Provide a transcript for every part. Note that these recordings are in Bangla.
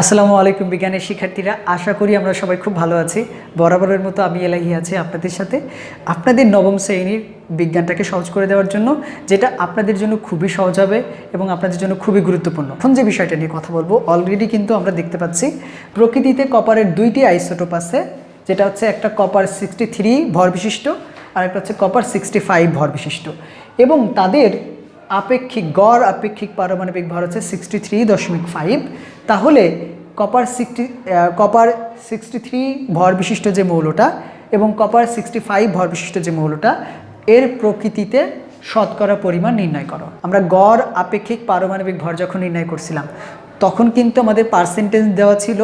আসসালামু আলাইকুম বিজ্ঞানের শিক্ষার্থীরা, আশা করি আমরা সবাই খুব ভালো আছি। বরাবরের মতো আমি এলাহি আছি আপনাদের সাথে। আপনাদের নবম শ্রেণির বিজ্ঞানটাকে সহজ করে দেওয়ার জন্য, যেটা আপনাদের জন্য খুবই সহজ হবে এবং আপনাদের জন্য খুবই গুরুত্বপূর্ণ। এখন যে বিষয়টা নিয়ে কথা বলব অলরেডি কিন্তু আমরা দেখতে পাচ্ছি, প্রকৃতিতে কপারের দুইটি আইসোটোপ আছে, যেটা হচ্ছে একটা কপার সিক্সটি থ্রি ভর বিশিষ্ট আর একটা হচ্ছে কপার সিক্সটি ফাইভ ভর বিশিষ্ট এবং তাদের আপেক্ষিক গড়, আপেক্ষিক পারমাণবিক ভর হচ্ছে সিক্সটি থ্রি দশমিক ফাইভ তাহলে copper sixty copper sixty three ভর বিশিষ্ট যে মৌলটা এবং কপার সিক্সটি ফাইভ ভর বিশিষ্ট যে মৌলটা, এর প্রকৃতিতে শতকরা পরিমাণ নির্ণয় করো। আমরা গড়, আপেক্ষিক, পারমাণবিক ভর যখন নির্ণয় করছিলাম, তখন কিন্তু আমাদের পার্সেন্টেজ দেওয়া ছিল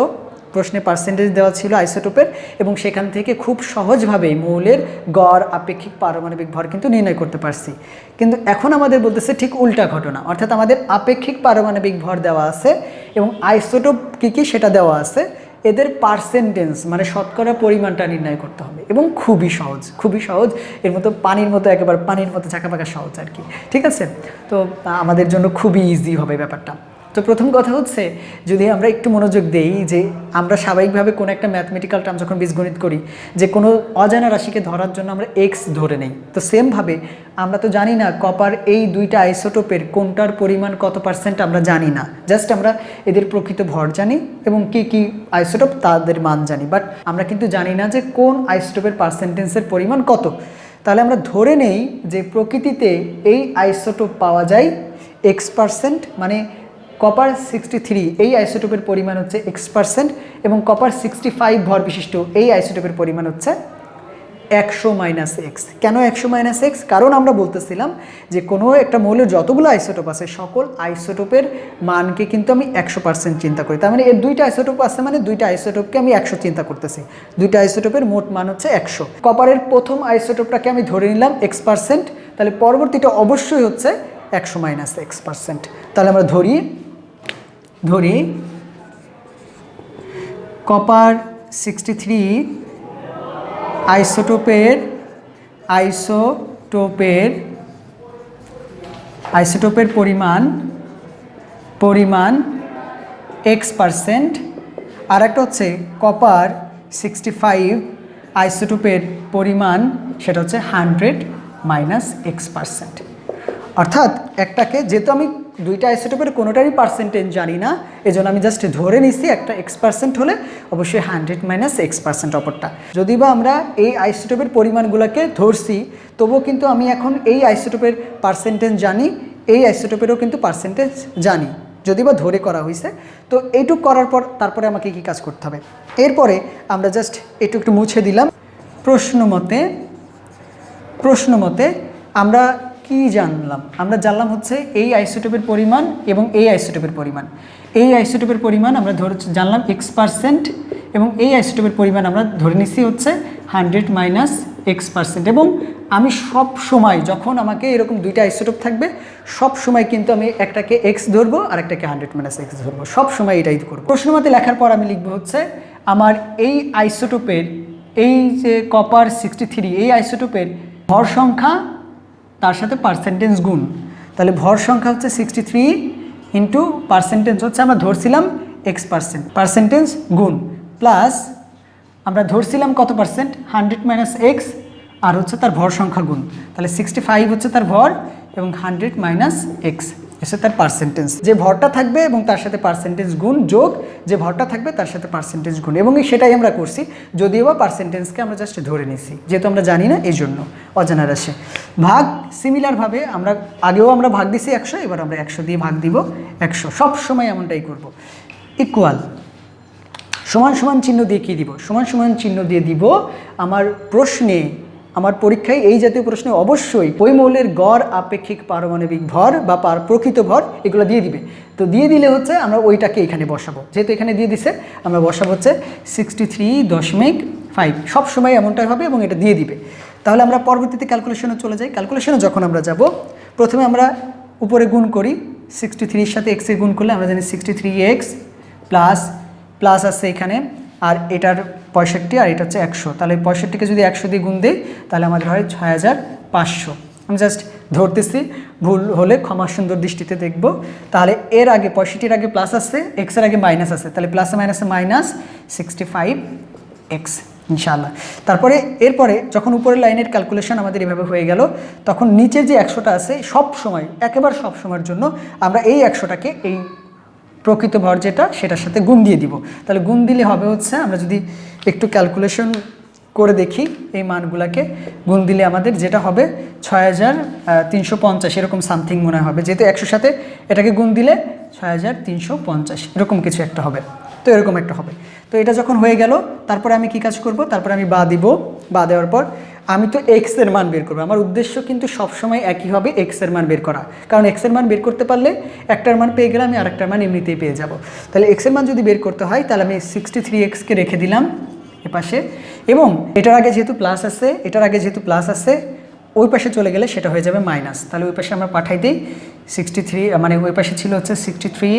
প্রশ্নে পার্সেন্টেজ দেওয়া ছিল আইসোটোপের এবং সেখান থেকে খুব সহজভাবে মৌলের গড়, আপেক্ষিক পারমাণবিক ভর কিন্তু নির্ণয় করতে পারছি। কিন্তু এখন আমাদের বলতেছে ঠিক উল্টা ঘটনা, অর্থাৎ আমাদের আপেক্ষিক পারমাণবিক ভর দেওয়া আছে এবং আইসোটোপ কী কী সেটা দেওয়া আছে, এদের পার্সেন্টেজ মানে শতকরা পরিমাণটা নির্ণয় করতে হবে এবং খুবই সহজ খুবই সহজ, এর মতো পানির মতো একেবারে পানির মতো ঝাঁকাপাকা সহজ আর কি। ঠিক আছে? তো, আমাদের জন্য খুবই ইজি হবে ব্যাপারটা। তো প্রথম কথা হচ্ছে, যদি আমরা একটু মনোযোগ দেই যে আমরা স্বাভাবিকভাবে কোনো একটা ম্যাথমেটিক্যাল টার্ম যখন বীজগণিত করি, যে কোনো অজানা রাশিকে ধরার জন্য আমরা এক্স ধরে নেই। তো সেমভাবে আমরা তো জানি না কপার এই দুইটা আইসোটোপের কোনটার পরিমাণ কত পার্সেন্ট আমরা জানি না। জাস্ট আমরা এদের প্রকৃত ভর জানি এবং কি কি আইসোটোপ তাদের মান জানি। বাট আমরা কিন্তু জানি না যে কোন আইসোটোপের পার্সেন্টেন্সের পরিমাণ কত। তাহলে আমরা ধরে নেই যে প্রকৃতিতে এই আইসোটোপ পাওয়া যায় এক্স পার্সেন্ট মানে কপার সিক্সটি থ্রি এই আইসোটোপের পরিমাণ হচ্ছে এক্স পার্সেন্ট এবং কপার সিক্সটি ফাইভ ভর বিশিষ্ট এই আইসোটোপের পরিমাণ হচ্ছে একশো মাইনাস এক্স কেন একশো মাইনাস এক্স কারণ আমরা বলতেছিলাম যে কোনো একটা মৌলের যতগুলো আইসোটোপ আছে, সকল আইসোটোপের মানকে কিন্তু আমি একশো পার্সেন্ট চিন্তা করি। তার মানে এর দুইটা আইসোটোপ আছে মানে দুইটা আইসোটোপকে আমি একশো চিন্তা করতেছি। দুইটা আইসোটোপের মোট মান হচ্ছে একশো। কপারের প্রথম আইসোটোপটাকে আমি ধরে নিলাম এক্স পার্সেন্ট তাহলে পরবর্তীটা অবশ্যই হচ্ছে একশো মাইনাস এক্স পার্সেন্ট তাহলে আমরা ধরি ধরি। কপার সিক্সটি থ্রি আইসোটোপের আইসোটোপের আইসোটোপের পরিমাণ পরিমাণ এক্স পারসেন্ট। আর একটা হচ্ছে কপার সিক্সটি ফাইভ আইসোটোপের পরিমাণ, সেটা হচ্ছে হান্ড্রেড মাইনাস এক্স পারসেন্ট। অর্থাৎ একটাকে, যেহেতু আমি দুইটা আইসোটোপের কোনোটারই পার্সেন্টেজ জানি না। এজন্য আমি জাস্ট ধরে নিছি একটা এক্স পার্সেন্ট হলে অবশ্যই হান্ড্রেড মাইনাস এক্স পার্সেন্ট অপরটা। যদি বা আমরা এই আইসোটোপের পরিমাণগুলোকে ধরছি, তবুও কিন্তু আমি এখন এই আইসোটোপের পার্সেন্টেজ জানি, এই আইসোটোপেরও কিন্তু পার্সেন্টেজ জানি যদি বা ধরে করা হয়েছে তো এইটুক করার পর তারপরে আমাকে কি কাজ করতে হবে? এরপরে আমরা জাস্ট একটু একটু মুছে দিলাম। প্রশ্ন মতে প্রশ্ন মতে আমরা কি জানলাম? আমরা জানলাম হচ্ছে এই আইসোটোপের পরিমাণ এবং এই আইসোটোপের পরিমাণ। এই আইসোটোপের পরিমাণ আমরা ধরে জানলাম এক্স পার্সেন্ট এবং এই আইসোটোপের পরিমাণ আমরা ধরে নিচ্ছি হচ্ছে হান্ড্রেড মাইনাস এক্স পার্সেন্ট এবং আমি সব সময় যখন আমাকে এরকম দুইটা আইসোটোপ থাকবে, সব সময় কিন্তু আমি একটাকে এক্স ধরবো আর একটাকে হান্ড্রেড মাইনাস এক্স ধরবো। সব সময় এটাই করব। প্রশ্নমতে লেখার পর আমি লিখব হচ্ছে আমার এই আইসোটোপের এই যে কপার সিক্সটি থ্রি এই আইসোটোপের ভর সংখ্যা তার সাথে পার্সেন্টেজ গুণ। তাহলে ভর সংখ্যা হচ্ছে সিক্সটি থ্রি ইন্টু পার্সেন্টেজ হচ্ছে আমরা ধরছিলাম এক্স পার্সেন্ট পার্সেন্টেজ গুণ। প্লাস আমরা ধরছিলাম কত পার্সেন্ট হান্ড্রেড মাইনাস এক্স আর হচ্ছে তার ভর সংখ্যা গুণ। তাহলে সিক্সটি ফাইভ হচ্ছে তার ভর এবং হান্ড্রেড মাইনাস এক্স এসে তার পার্সেন্টেজ যে ভরটা থাকবে এবং তার সাথে পার্সেন্টেজ গুণ যোগ, যে ভরটা থাকবে তার সাথে পার্সেন্টেজ গুণ। এবং সেটাই আমরা করছি, যদিও বা পার্সেন্টেজকে আমরা জাস্ট ধরে নিছি, যেহেতু আমরা জানি না এই জন্য অজানা রাশি। ভাগ সিমিলারভাবে আমরা, আগেও আমরা ভাগ দিছি একশো, এবার আমরা একশো দিয়ে ভাগ দিব একশো। সব সময় এমনটাই করব। ইকুয়াল সমান সমান চিহ্ন দিয়ে কী দিব? সমান সমান চিহ্ন দিয়ে দিব আমার প্রশ্নে আমার পরীক্ষায় এই জাতীয় প্রশ্নে অবশ্যই ওই মৌলের গড়, আপেক্ষিক পারমাণবিক ভর বা পার প্রকৃত ভর এগুলো দিয়ে দিবে। তো দিয়ে দিলে হচ্ছে আমরা ওইটাকে এখানে বসাবো। যেহেতু এখানে দিয়ে দিছে, আমরা বসাবো হচ্ছে সিক্সটি থ্রি দশমিক ফাইভ সবসময় এমনটাই হবে এবং এটা দিয়ে দিবে। তাহলে আমরা পরবর্তীতে ক্যালকুলেশনে চলে যাই। ক্যালকুলেশনে যখন আমরা যাব, প্রথমে আমরা উপরে গুণ করি সিক্সটি থ্রির সাথে এক্সে গুণ করলে আমরা জানি sixty three X plus plus আছে এখানে আর এটার পঁয়ষট্টি আর এটা হচ্ছে একশো। তাহলে পঁয়ষট্টিকে যদি একশো দিয়ে গুণ দিই, তাহলে আমাদের হয় ছয় হাজার পাঁচশো। আমি জাস্ট ধরতেছি, ভুল হলে ক্ষমা সুন্দর দৃষ্টিতে দেখব। তাহলে এর আগে পঁয়ষট্টির আগে প্লাস আছে এক্সের আগে মাইনাস আছে। তাহলে প্লাসে মাইনাসে মাইনাস সিক্সটি ফাইভ এক্স ইনশাআল্লাহ। তারপরে, এরপরে যখন উপরের লাইনের ক্যালকুলেশন আমাদের এভাবে হয়ে গেল, তখন নিচের যে একশোটা আছে সব সময় একেবারে সব সময়ের জন্য আমরা এই একশোটাকে এই প্রকৃত ভর যেটা, সেটার সাথে গুণ দিয়ে দিব। তাহলে গুণ দিলে হবে হচ্ছে, আমরা যদি একটু ক্যালকুলেশন করে দেখি, এই মানগুলাকে, গুণ দিলে আমাদের যেটা হবে ছয় হাজার তিনশো পঞ্চাশ, এরকম সামথিং মনে হবে। যেহেতু একশোর সাথে এটাকে গুণ দিলে ছয় হাজার তিনশো পঞ্চাশ, এরকম কিছু একটা হবে। তো এরকম একটা হবে। তো এটা যখন হয়ে গেল, তারপরে আমি কি কাজ করব? তারপরে আমি বা দিব। বা দেওয়ার পর আমি তো এক্সের মান বের করব। আমার উদ্দেশ্য কিন্তু সবসময় একই হবে এক্সের মান বের করা। কারণ এক্সের মান বের করতে পারলে একটার মান পেয়ে গেলে আমি আরেকটার মান এমনিতেই পেয়ে যাব। তাহলে এক্সের মান যদি বের করতে হয়, তাহলে আমি সিক্সটি থ্রি এক্সকে রেখে দিলাম এপাশে। এবং এটার আগে যেহেতু প্লাস আছে, এটার আগে যেহেতু প্লাস আছে, ওই পাশে চলে গেলে সেটা হয়ে যাবে মাইনাস তাহলে ওই পাশে আমরা পাঠাই দিই সিক্সটি থ্রি মানে ওই পাশে ছিল হচ্ছে সিক্সটি থ্রি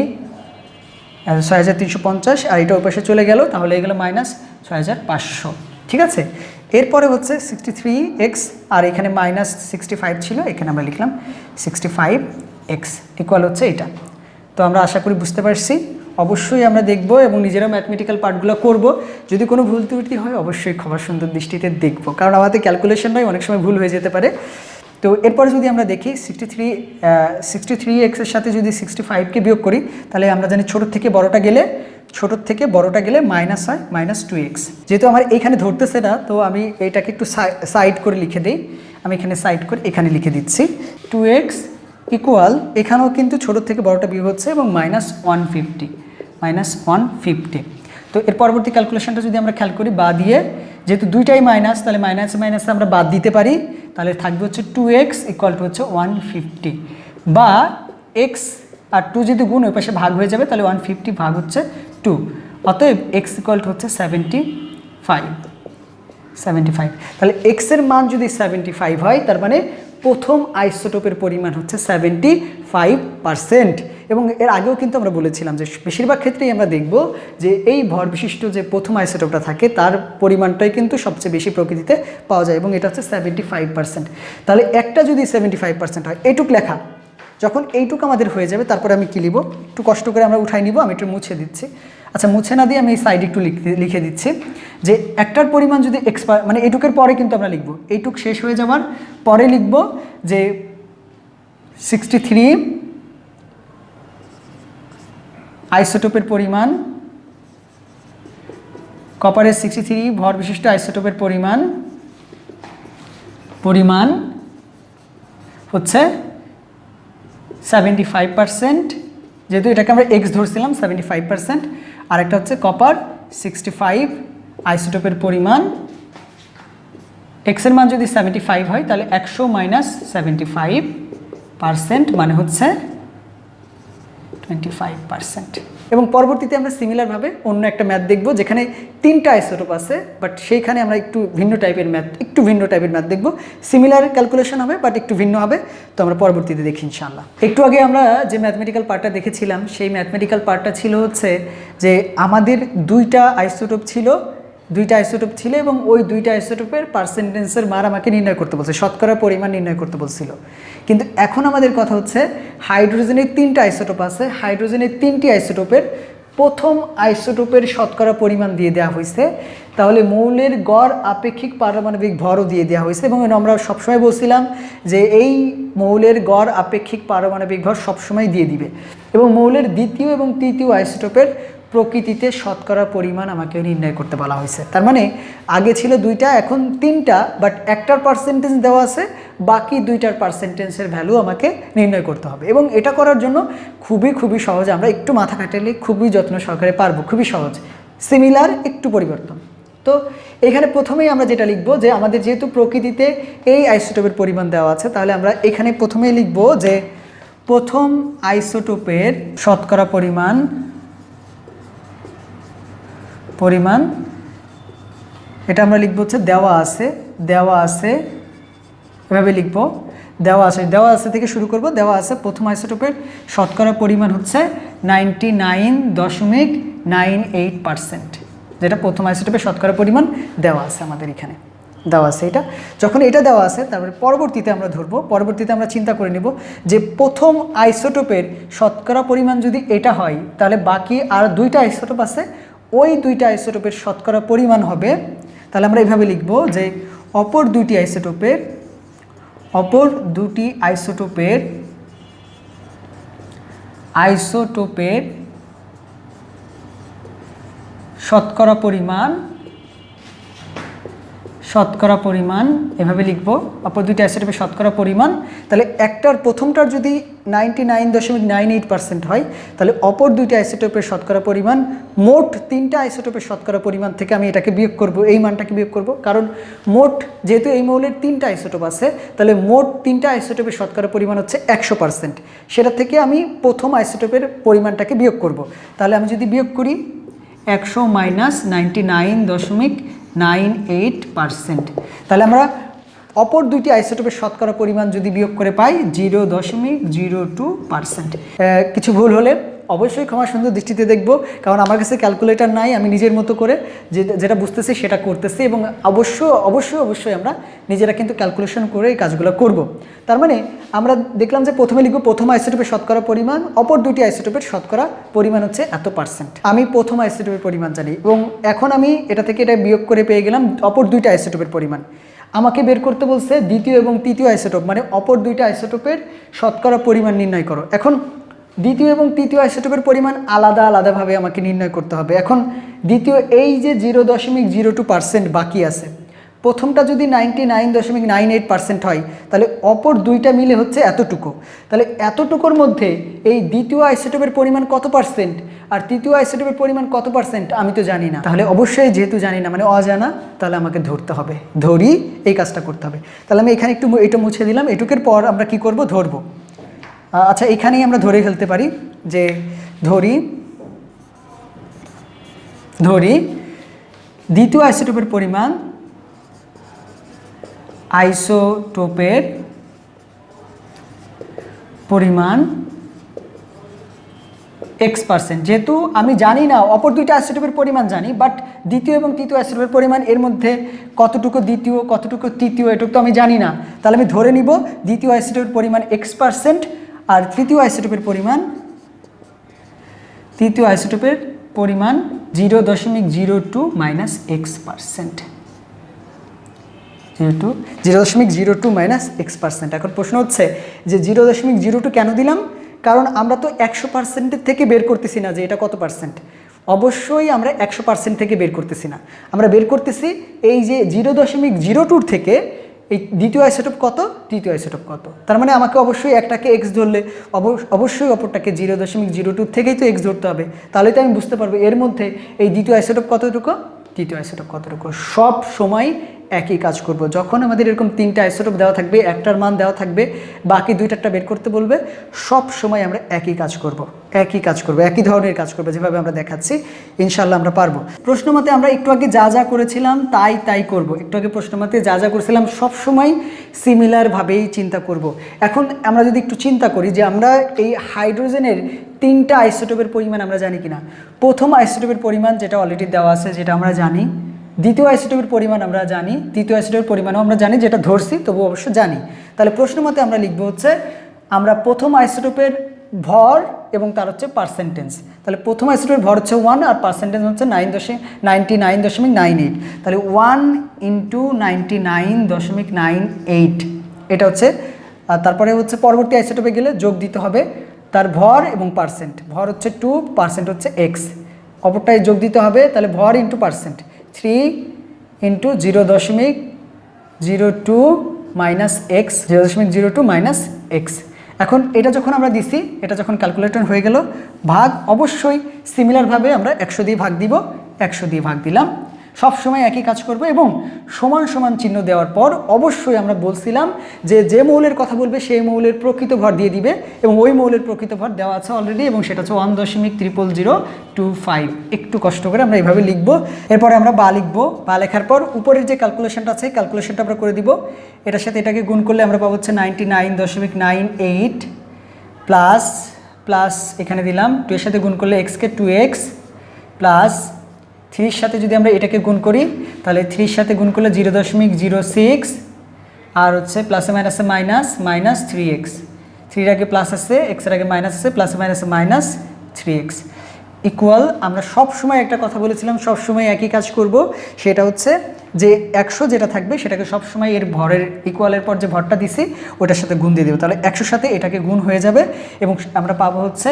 ছয় হাজার তিনশো পঞ্চাশ, আর এটা ওই পাশে চলে গেল, তাহলে এগুলো মাইনাস ছয় হাজার পাঁচশো। ঠিক আছে? এরপরে হচ্ছে সিক্সটি থ্রি এক্স আর এখানে মাইনাস সিক্সটি ফাইভ ছিল, এখানে আমরা লিখলাম সিক্সটি ফাইভ এক্স ইকুয়াল হচ্ছে এটা। তো আমরা আশা করি বুঝতে পারছি। অবশ্যই আমরা দেখব এবং নিজেরা ম্যাথমেটিক্যাল পার্টগুলো করব। যদি কোনো ভুল ত্রুটি হয়, অবশ্যই খবর সুন্দর দৃষ্টিতে দেখব। কারণ আমাদের ক্যালকুলেশন ক্যালকুলেশনটাই অনেক সময় ভুল হয়ে যেতে পারে। তো এরপরে যদি আমরা দেখি সিক্সটি থ্রি সিক্সটি থ্রি এক্সের সাথে যদি সিক্সটি ফাইভকে বিয়োগ করি, তাহলে আমরা জানি ছোটোর থেকে বড়টা গেলে ছোটোর থেকে বড়টা গেলে মাইনাস হয়, মাইনাস টু এক্স যেহেতু আমার এখানে ধরতেছে না, তো আমি এটাকে একটু সাইড করে লিখে দিই। আমি এখানে সাইড করে এখানে লিখে দিচ্ছি। টু এক্স ইকুয়াল এখানেও কিন্তু ছোটোর থেকে বড়টা বিয়োগ হচ্ছে এবং minus one fifty minus one fifty তো এর পরবর্তী ক্যালকুলেশনটা যদি আমরা খেয়াল করি, বা দিয়ে যেহেতু দুইটাই মাইনাস, তাহলে মাইনাস মাইনাস আমরা বাদ দিতে পারি। তাহলে থাকবে হচ্ছে টু এক্স ইকুয়াল টু হচ্ছে ওয়ান ফিফটি বা এক্স আর টু যদি গুণ ওই পাশে ভাগ হয়ে যাবে, তাহলে ওয়ান ফিফটি ভাগ হচ্ছে টু অতএব এক্স ইকুয়াল টু হচ্ছে সেভেন্টি ফাইভ সেভেন্টি ফাইভ তাহলে এক্সের মান যদি সেভেন্টি ফাইভ হয়, তার মানে প্রথম আইসোটোপের পরিমাণ হচ্ছে সেভেন্টি ফাইভ পারসেন্ট এবং এর আগেও কিন্তু আমরা বলেছিলাম যে বেশিরভাগ ক্ষেত্রেই আমরা দেখব যে এই ভর বিশিষ্ট যে প্রথম আইসোটোপটা থাকে, তার পরিমাণটাই কিন্তু সবচেয়ে বেশি প্রকৃতিতে পাওয়া যায় এবং এটা হচ্ছে সেভেন্টি ফাইভ পার্সেন্ট তাহলে একটা যদি সেভেন্টি ফাইভ পার্সেন্ট হয় এইটুক লেখা। যখন এইটুক আমাদের হয়ে যাবে, তারপরে আমি কী লিব? একটু কষ্ট করে আমরা উঠাই নিব, আমি একটু মুছে দিচ্ছি। আচ্ছা মুছে না দিয়ে আমি এই সাইড একটু লিখে দিচ্ছি যে একটার পরিমাণ যদি এক্সপায়ার মানে এইটুকের পরে কিন্তু আমরা লিখব। এইটুক শেষ হয়ে যাওয়ার পরে লিখব যে সিক্সটি থ্রি আইসোটোপের পরিমাণ কপারের সিক্সটি থ্রি ভর বিশিষ্ট আইসোটোপের পরিমাণ পরিমাণ হচ্ছে সেভেন্টি ফাইভ পারসেন্ট, যেহেতু এটাকে আমরা এক্স ধরছিলাম, সেভেন্টি ফাইভ পারসেন্ট, আরেকটা হচ্ছে কপার সিক্সটি ফাইভ আইসোটোপের পরিমাণ। এক্সের মান যদি সেভেন্টি ফাইভ হয়, তাহলে একশো মাইনাস সেভেন্টি ফাইভ পারসেন্ট মানে হচ্ছে টোয়েন্টি ফাইভ পার্সেন্ট এবং পরবর্তীতে আমরা সিমিলারভাবে অন্য একটা ম্যাথ দেখব, যেখানে তিনটা আইসোটোপ আছে বাট সেইখানে আমরা একটু ভিন্ন টাইপের ম্যাথ একটু ভিন্ন টাইপের ম্যাথ দেখব। সিমিলার ক্যালকুলেশন হবে বাট একটু ভিন্ন হবে, তো আমরা পরবর্তীতে দেখি ইনশাল্লাহ একটু আগে আমরা যে ম্যাথমেটিক্যাল পার্টটা দেখেছিলাম, সেই ম্যাথমেটিক্যাল পার্টটা ছিল হচ্ছে যে আমাদের দুইটা আইসোটোপ ছিল, দুইটা আইসোটোপ ছিল এবং ওই দুইটা আইসোটোপের পার্সেন্টেন্সের মার আমাকে নির্ণয় করতে বলছে, শতকরা পরিমাণ নির্ণয় করতে বলছিল। কিন্তু এখন আমাদের কথা হচ্ছে হাইড্রোজেনের তিনটা আইসোটোপ আছে। হাইড্রোজেনের তিনটি আইসোটোপের প্রথম আইসোটোপের শতকরা পরিমাণ দিয়ে দেওয়া হয়েছে। তাহলে মৌলের গড় আপেক্ষিক পারমাণবিক ভরও দিয়ে দেওয়া হয়েছে এবং আমরা সবসময় বলছিলাম যে এই মৌলের গড় আপেক্ষিক পারমাণবিক ভর সবসময় দিয়ে দিবে। এবং মৌলের দ্বিতীয় এবং তৃতীয় আইসোটোপের প্রকৃতিতে শতকরা পরিমাণ আমাকে নির্ণয় করতে বলা হয়েছে। তার মানে আগে ছিল দুইটা, এখন তিনটা বাট একটার পার্সেন্টেজ দেওয়া আছে, বাকি দুইটার পার্সেন্টেজের ভ্যালু আমাকে নির্ণয় করতে হবে। এবং এটা করার জন্য খুবই খুবই সহজ, আমরা একটু মাথা কাটালে খুবই যত্ন সহকারে পারব, খুবই সহজ। সিমিলার একটু পরিবর্তন। তো এখানে প্রথমেই আমরা যেটা লিখব যে আমাদের যেহেতু প্রকৃতিতে এই আইসোটোপের পরিমাণ দেওয়া আছে, তাহলে আমরা এখানে প্রথমেই লিখব যে প্রথম আইসোটোপের শতকরা পরিমাণ পরিমাণ। এটা আমরা লিখব হচ্ছে দেওয়া আছে দেওয়া আছে, এভাবে লিখব, দেওয়া আছে। দেওয়া আছে থেকে শুরু করব, দেওয়া আছে প্রথম আইসোটোপের শতকরা পরিমাণ হচ্ছে নাইনটি নাইন দশমিক নাইন এইট পারসেন্ট, যেটা প্রথম আইসোটোপের শতকরা পরিমাণ দেওয়া আছে আমাদের এখানে। দেওয়া আছে এটা। যখন এটা দেওয়া আছে, তারপরে পরবর্তীতে আমরা ধরবো, পরবর্তীতে আমরা চিন্তা করে নেব যে প্রথম আইসোটোপের শতকরা পরিমাণ যদি এটা হয়, তাহলে বাকি আর দুইটা আইসোটোপ আছে ওই দুইটা আইসোটোপের শতকরা পরিমাণ হবে, তাহলে আমরা এভাবে লিখব যে অপর দুইটি আইসোটোপের অপর দুটি আইসোটোপের আইসোটোপের শতকরা পরিমাণ শতকরা পরিমাণ, এভাবে লিখব, অপর দুইটা অ্যাসিডের শতকরা পরিমাণ, তাহলে একটার প্রথমটার যদি নাইনটি নাইন দশমিক নাইন এইট পার্সেন্ট হয়, তাহলে অপর দুইটা অ্যাসিটোপের শতকরা পরিমাণ, মোট তিনটা আইসোটোপের শতকরা পরিমাণ থেকে আমি এটাকে বিয়োগ করব, এই মানটাকে বিয়োগ করব, কারণ মোট যেহেতু এই মৌলের তিনটা আইসোটোপ আছে, তাহলে মোট তিনটা আইসোটোপের শতকরা পরিমাণ হচ্ছে একশো পার্সেন্ট সেটা থেকে আমি প্রথম আইসোটোপের পরিমাণটাকে বিয়োগ করব, তাহলে আমি যদি বিয়োগ করি, একশো মাইনাস নাইনটি নাইন দশমিক নাইন এইট পারসেন্ট। তাহলে আমরা অপর দুইটি আইসোটোপের শতকরা পরিমাণ যদি বিয়োগ করে পাই, জিরো দশমিক জিরো টু পার্সেন্ট। কিছু ভুল হলে অবশ্যই ক্ষমা সুন্দর দৃষ্টিতে দেখব, কারণ আমার কাছে ক্যালকুলেটর নাই, আমি নিজের মতো করে যেটা বুঝতেছি সেটা করতেছি এবং অবশ্য, অবশ্যই অবশ্যই আমরা নিজেরা কিন্তু ক্যালকুলেশন করে এই কাজগুলো করব। তার মানে আমরা দেখলাম যে প্রথমে লিখব প্রথম আইসোটোপের শতকরা পরিমাণ, অপর দুটি আইসোটোপের শতকরা পরিমাণ হচ্ছে এত পার্সেন্ট। আমি প্রথম আইসোটোপের পরিমাণ জানি এবং এখন আমি এটা থেকে এটা বিয়োগ করে পেয়ে গেলাম অপর দুইটা আইসোটোপের পরিমাণ। আমাকে বের করতে বলছে দ্বিতীয় এবং তৃতীয় আইসোটোপ মানে অপর দুইটা আইসোটোপের শতকরা পরিমাণ নির্ণয় করো। এখন দ্বিতীয় এবং তৃতীয় আইসোটোপের পরিমাণ আলাদা আলাদাভাবে আমাকে নির্ণয় করতে হবে। এখন দ্বিতীয় এই যে জিরো দশমিক জিরো টু পার্সেন্ট বাকি আছে প্রথমটা যদি নাইনটি নাইন দশমিক নাইন এইট পার্সেন্ট হয়, তাহলে অপর দুইটা মিলে হচ্ছে এতটুকু। তাহলে এতটুকুর মধ্যে এই দ্বিতীয় আইসোটোপের পরিমাণ কত পার্সেন্ট আর তৃতীয় আইসোটোপের পরিমাণ কত পার্সেন্ট আমি তো জানি না। তাহলে অবশ্যই যেহেতু জানি না মানে অজানা, তাহলে আমাকে ধরতে হবে। ধরি, এই কাজটা করতে হবে। তাহলে আমি এখানে একটু এটা মুছে দিলাম, এটুকের পর আমরা কি করব? ধরবো। আচ্ছা এখানেই আমরা ধরে ফেলতে পারি যে ধরি ধরি, দ্বিতীয় আইসোটোপের পরিমাণ আইসোটোপের পরিমাণ এক্স পার্সেন্ট যেহেতু আমি জানি না, অপর দুইটা অ্যাসিডের পরিমাণ জানি বাট দ্বিতীয় এবং তৃতীয় অ্যাসিডের পরিমাণ, এর মধ্যে কতটুকু দ্বিতীয়, কতটুকু তৃতীয়, এটুকু তো আমি জানি না। তাহলে আমি ধরে নিব, দ্বিতীয় অ্যাসিডের পরিমাণ এক্স পার্সেন্ট আর তৃতীয় আইসোটোপের পরিমাণ, তৃতীয় আইসোটোপের পরিমাণ জিরো দশমিক zero two minus X percent zero two zero দশমিক zero two minus X percent এখন প্রশ্ন হচ্ছে যে জিরো দশমিক জিরো টু কেন দিলাম? কারণ আমরা তো একশো পার্সেন্টের থেকে বের করতেছি না যে এটা কত পার্সেন্ট অবশ্যই আমরা একশো পার্সেন্ট থেকে বের করতেছি না। আমরা বের করতেছি এই যে জিরো দশমিক জিরো টুর থেকে এই দ্বিতীয় আইসোটোপ কত? তৃতীয় আইসোটোপ কত? তার মানে আমাকে অবশ্যই একটাকে এক্স ধরলে, অবশ- অবশ্যই অপরটাকে জিরো দশমিক জিরো টু থেকেই তো এক্স ধরতে হবে। তাহলে তো আমি বুঝতে পারব এর মধ্যে এই দ্বিতীয় আইসোটোপ কতটুকু? তৃতীয় আইসোটোপ কতটুকু? সব সময় একই কাজ করব। যখন আমাদের এরকম তিনটা আইসোটোপ দেওয়া থাকবে, একটার মান দেওয়া থাকবে, বাকি দুইটারটা বের করতে বলবে, সব সময় আমরা একই কাজ করব, একই কাজ করব, একই ধরনের কাজ করব, যেভাবে আমরা দেখাচ্ছি ইনশাল্লাহ আমরা পারব। প্রশ্ন মতে আমরা একটু আগে যা যা করেছিলাম, তাই তাই করব। একটু আগে প্রশ্ন মতে যা যা করেছিলাম, সব সময় সিমিলারভাবেই চিন্তা করব। এখন আমরা যদি একটু চিন্তা করি যে আমরা এই হাইড্রোজেনের তিনটা আইসোটোপের পরিমাণ আমরা জানি কিনা। প্রথম আইসোটোপের পরিমাণ যেটা অলরেডি দেওয়া আছে, যেটা আমরা জানি দ্বিতীয় আইসোটোপের পরিমাণ আমরা জানি, তৃতীয় আইসোটোপের পরিমাণও আমরা জানি, যেটা ধরছি তবু অবশ্য জানি। তাহলে প্রশ্ন মতে আমরা লিখব হচ্ছে, আমরা প্রথম আইসোটোপের ভর এবং তার হচ্ছে পার্সেন্টেজ তাহলে প্রথম আইসোটোপের ভর হচ্ছে ওয়ান আর পার্সেন্টেজ হচ্ছে নাইন দশমিক নাইনটি নাইন দশমিক নাইন এইট তাহলে ওয়ান ইন্টু নাইনটি নাইন দশমিক নাইন এইট এটা হচ্ছে তারপরে হচ্ছে পরবর্তী আইসোটোপে গেলে যোগ দিতে হবে তার ভর এবং পার্সেন্ট ভর হচ্ছে টু পার্সেন্ট হচ্ছে এক্স অপরটায় যোগ দিতে হবে, তাহলে ভর into percent three into zero দশমিক zero two minus X zero দশমিক জিরো টু মাইনাস এক্স এখন এটা যখন আমরা দিছি, এটা যখন ক্যালকুলেটর হয়ে গেল, ভাগ অবশ্যই সিমিলারভাবে আমরা একশো দিয়ে ভাগ দিব, একশো দিয়ে ভাগ দিলাম। সব সময় একই কাজ করব এবং সমান সমান চিহ্ন দেওয়ার পর অবশ্যই আমরা বলছিলাম যে যে মৌলের কথা বলবে সেই মৌলের প্রকৃত ভর দিয়ে দিবে এবং ওই মৌলের প্রকৃত ভর দেওয়া আছে অলরেডি এবং সেটা হচ্ছে ওয়ান দশমিক ত্রিপল জিরো টু ফাইভ একটু কষ্ট করে আমরা এইভাবে লিখব। এরপরে আমরা বা লিখব। বা লেখার পর উপরের যে ক্যালকুলেশনটা আছে ক্যালকুলেশনটা আমরা করে দিব। এটার সাথে এটাকে গুণ করলে আমরা পাবো হচ্ছে নাইনটি নাইন দশমিক নাইন এইট প্লাস প্লাস এখানে দিলাম। টু এর সাথে গুণ করলে এক্সকে টু এক্স প্লাস থ্রির সাথে যদি আমরা এটাকে গুণ করি, তাহলে থ্রির সাথে গুণ করলে জিরো দশমিক জিরো সিক্স, আর হচ্ছে প্লাসে মাইনাসে মাইনাস মাইনাস থ্রি এক্স থ্রির আগে প্লাস আছে এক্সের আগে মাইনাস আছে প্লাসে মাইনাসে মাইনাস থ্রি এক্স ইকুয়াল আমরা সব সময় একটা কথা বলেছিলাম সব সময় একই কাজ করব, সেটা হচ্ছে যে একশো যেটা থাকবে, সেটাকে সব সময় এর ভরের ইকুয়ালের পর যে ভরটা দিছি, ওটার সাথে গুণ দিয়ে দেবো। তাহলে একশোর সাথে এটাকে গুণ হয়ে যাবে, এবং আমরা পাবো হচ্ছে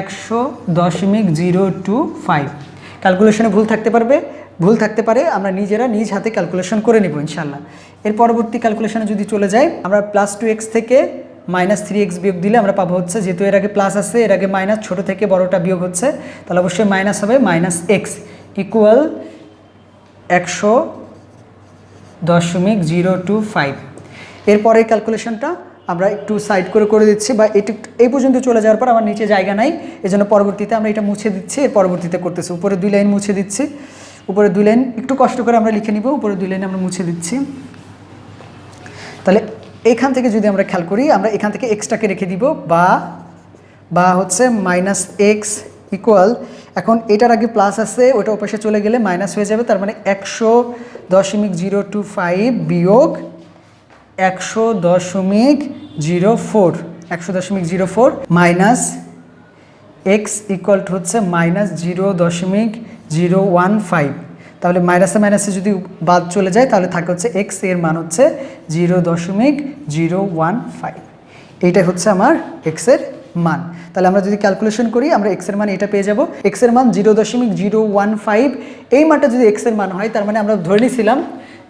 একশো দশমিক জিরো টু ফাইভ। ক্যালকুলেশনে ভুল থাকতে পারবে। ভুল থাকতে পারে, আমরা নিজেরা নিজ হাতে ক্যালকুলেশন করে নেব ইনশাল্লাহ এর পরবর্তী ক্যালকুলেশনে যদি চলে যাই, আমরা প্লাস টু এক্স থেকে মাইনাস থ্রি এক্স বিয়োগ দিলে আমরা পাবো হচ্ছে, যেহেতু এর আগে প্লাস আছে, এর আগে মাইনাস ছোটো থেকে বড়টা বিয়োগ হচ্ছে, তাহলে অবশ্যই মাইনাস হবে মাইনাস এক্স ইকুয়াল একশো দশমিক জিরো টু ফাইভ এরপরের ক্যালকুলেশনটা আমরা একটু সাইড করে করে দিচ্ছি বা এটি, এই পর্যন্ত চলে যাওয়ার পর আমার নিচে জায়গা নাই, এজন্য পরবর্তীতে আমরা এটা মুছে দিচ্ছি, এর পরবর্তীতে করতেছি। উপরে দুই লাইন মুছে দিচ্ছি। উপরে দুই লাইন একটু কষ্ট করে আমরা লিখে নিব, উপরে দুই লাইন আমরা মুছে দিচ্ছি। তাহলে এখান থেকে যদি আমরা খেয়াল করি, আমরা এখান থেকে এক্সটাকে রেখে দিব, বা বা হচ্ছে মাইনাস এক্স ইকুয়াল এখন এটার আগে প্লাস আছে, ওটা ওপাশে চলে গেলে মাইনাস হয়ে যাবে, তার মানে একশো দশমিক জিরো টু ফাইভ বিয়োগ একশো দশমিক জিরো ফোর, একশো দশমিক zero four, minus X equal to হচ্ছে মাইনাস জিরো দশমিক জিরো ওয়ান ফাইভ। তাহলে মাইনাসে মাইনাসে যদি বাদ চলে যায়, তাহলে থাকে হচ্ছে এক্স, এর মান হচ্ছে জিরো দশমিক জিরো ওয়ান ফাইভ। এইটাই হচ্ছে আমার এক্সের মান। তাহলে আমরা যদি ক্যালকুলেশন করি, আমরা এক্সের মান এটা পেয়ে যাব। এক্সের মান জিরো দশমিক জিরো ওয়ান ফাইভ। এই মানটা যদি এক্সের মান হয়, তার মানে আমরা ধরে নিয়েছিলাম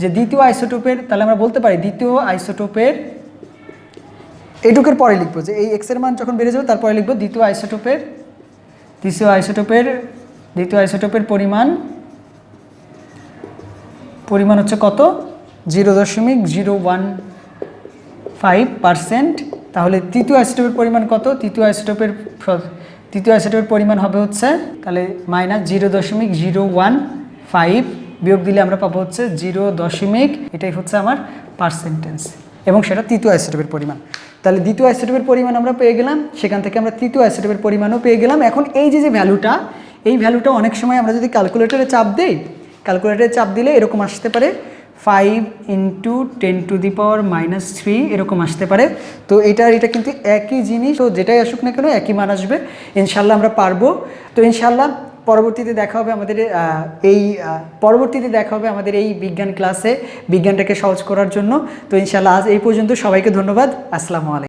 যে দ্বিতীয় আইসোটোপের, তাহলে আমরা বলতে পারি দ্বিতীয় আইসোটোপের এইটুকের পরে লিখব যে এই এক্সের মান যখন বেড়ে যাবে, তারপরে লিখব দ্বিতীয় আইসোটোপের দ্বিতীয় আইসোটোপের দ্বিতীয় আইসোটোপের পরিমাণ পরিমাণ হচ্ছে কত? জিরো দশমিক জিরো ওয়ান ফাইভ পারসেন্ট। তাহলে তৃতীয় আইসোটোপের পরিমাণ কত? তৃতীয় আইসোটোপের তৃতীয় আইসোটোপের পরিমাণ হবে হচ্ছে, তাহলে মাইনাস জিরো দশমিক জিরো ওয়ান ফাইভ বিয়োগ দিলে আমরা পাবো হচ্ছে জিরো দশমিক, এটাই হচ্ছে আমার পার্সেন্টেজ এবং সেটা তৃতীয় আইসোটোপের পরিমাণ। তাহলে দ্বিতীয় আইসোটোপের পরিমাণ আমরা পেয়ে গেলাম, সেখান থেকে আমরা তৃতীয় আইসোটোপের পরিমাণও পেয়ে গেলাম। এখন এই যে যে ভ্যালুটা, এই ভ্যালুটা অনেক সময় আমরা যদি ক্যালকুলেটরে চাপ দিই ক্যালকুলেটরে চাপ দিলে এরকম আসতে পারে। Five into ten to the power minus three এরকম আসতে পারে। তো এটা এটা কিন্তু একই জিনিস, তো যেটাই আসুক না কেন একই মান আসবে। ইনশাল্লাহ আমরা পারব। তো ইনশাল্লাহ পরবর্তীতে দেখা হবে আমাদের এই পরবর্তীতে দেখা হবে আমাদের এই বিজ্ঞান ক্লাসে, বিজ্ঞানটাকে সহজ করার জন্য। তো ইনশাল্লাহ আজ এই পর্যন্ত সবাইকে ধন্যবাদ। আসসালামু আলাইকুম।